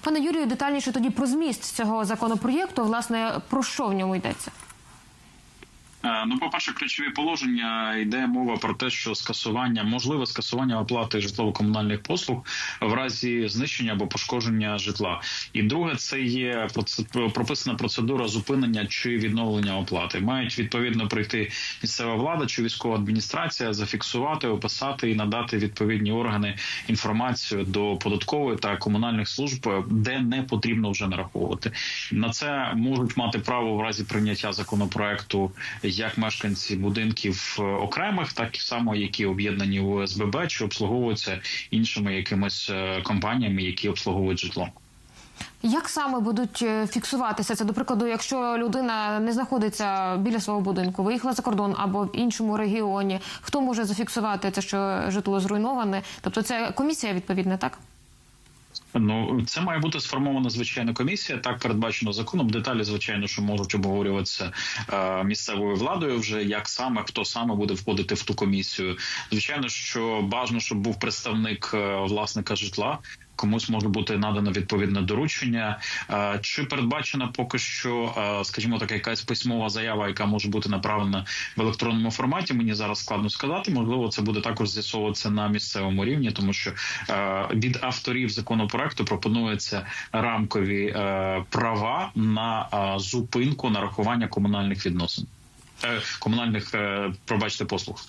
Пане Юрію, детальніше тоді про зміст цього законопроєкту. Власне, про що в ньому йдеться? Ну, по перше, ключові положення йде мова про те, що скасування можливе скасування оплати житлово-комунальних послуг в разі знищення або пошкодження житла. І друге, це є прописана процедура зупинення чи відновлення оплати. Мають відповідно прийти місцева влада чи військова адміністрація, зафіксувати, описати і надати відповідні органи інформацію до податкової та комунальних служб, де не потрібно вже нараховувати. На це можуть мати право в разі прийняття законопроекту як мешканці будинків е, окремих, так і само які об'єднані в ОСББ чи обслуговуються іншими якимись е, компаніями, які обслуговують житло. Як саме будуть е, фіксуватися це? До прикладу, якщо людина не знаходиться біля свого будинку, виїхала за кордон або в іншому регіоні, хто може зафіксувати це, що житло зруйноване? Тобто, це комісія відповідна, так? Ну це має бути сформована звичайна комісія. Так передбачено законом. Деталі, звичайно, що можуть обговорюватися е, місцевою владою. Вже як саме хто саме буде входити в ту комісію. Звичайно, що бажано, щоб був представник е, власника житла. Комусь може бути надано відповідне доручення, Е, чи передбачена поки що, е, скажімо так, якась письмова заява, яка може бути направлена в електронному форматі. Мені зараз складно сказати. Можливо, це буде також з'ясовуватися на місцевому рівні, тому що е, від авторів законопроекту пропонується рамкові права на зупинку нарахування комунальних відносин, комунальних, пробачте, послуг.